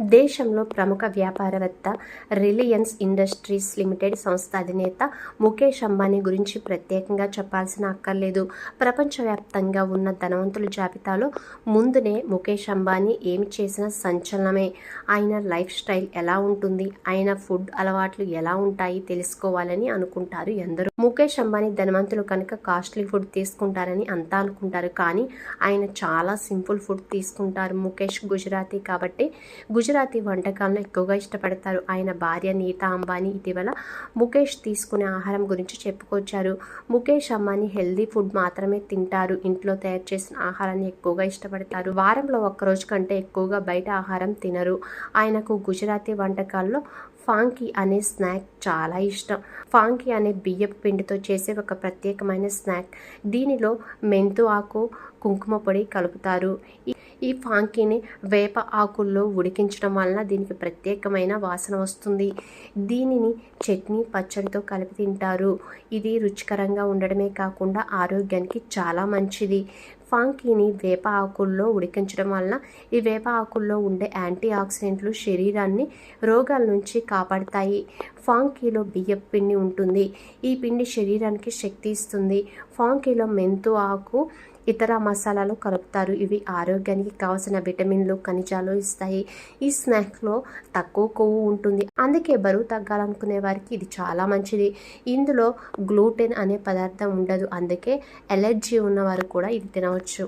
దేశంలో ప్రముఖ వ్యాపారవేత్త రిలయన్స్ ఇండస్ట్రీస్ లిమిటెడ్ సంస్థ అధినేత ముఖేష్ అంబానీ గురించి ప్రత్యేకంగా చెప్పాల్సిన అక్కర్లేదు. ప్రపంచవ్యాప్తంగా ఉన్న ధనవంతుల జాబితాలో ముందునే ముఖేష్ అంబానీ ఏమి చేసిన సంచలనమే. ఆయన లైఫ్ స్టైల్ ఎలా ఉంటుంది? ఆయన ఫుడ్ అలవాట్లు ఎలా ఉంటాయి? తెలుసుకోవాలని అనుకుంటారు ఎందరూ. ముఖేష్ అంబానీ ధనవంతులు కనుక కాస్ట్లీ ఫుడ్ తీసుకుంటారని అంతా అనుకుంటారు. కానీ ఆయన చాలా సింపుల్ ఫుడ్ తీసుకుంటారు. ముఖేష్ గుజరాతీ కాబట్టి గుజరాతీ వంటకాలను ఎక్కువగా ఇష్టపడతారు. ఆయన భార్య నీతా అంబానీ ఇటీవల ముఖేష్ తీసుకునే ఆహారం గురించి చెప్పుకొచ్చారు. ముఖేష్ అంబానీ హెల్దీ ఫుడ్ మాత్రమే తింటారు. ఇంట్లో తయారు చేసిన ఆహారాన్ని ఎక్కువగా ఇష్టపడతారు. వారంలో ఒక్కరోజు కంటే ఎక్కువగా బయట ఆహారం తినరు. ఆయనకు గుజరాతీ వంటకాల్లో ఫాంకీ అనే స్నాక్ చాలా ఇష్టం. ఫాంకీ అనే బియ్యపు పిండితో చేసే ఒక ప్రత్యేకమైన స్నాక్. దీనిలో మెంతు ఆకు కుంకుమ పొడి కలుపుతారు. ఈ- ఫాంకీని వేప ఆకుల్లో ఉడికించడం వలన దీనికి ప్రత్యేకమైన వాసన వస్తుంది. దీనిని చట్నీ పచ్చడితో కలిపి తింటారు. ఇది రుచికరంగా ఉండడమే కాకుండా ఆరోగ్యానికి చాలా మంచిది. ఫాంకీని వేప ఆకుల్లో ఉడికించడం వలన ఈ వేప ఆకుల్లో ఉండే యాంటీ ఆక్సిడెంట్లు శరీరాన్ని రోగాల నుంచి కాపాడతాయి. ఫాంకీలో బియ్యపు పిండి ఉంటుంది. ఈ పిండి శరీరానికి శక్తి ఇస్తుంది. ఫాంకీలో మెంతు ఆకు ఇతర మసాలాలు కలుపుతారు. ఇవి ఆరోగ్యానికి కావలసిన విటమిన్లు ఖనిజాలు ఇస్తాయి. ఈ స్నాక్లో తక్కువ కొవ్వు ఉంటుంది. అందుకే బరువు తగ్గాలనుకునే వారికి ఇది చాలా మంచిది. ఇందులో గ్లూటెన్ అనే పదార్థం ఉండదు. అందుకే ఎలర్జీ ఉన్నవారు కూడా ఇది తినవచ్చు.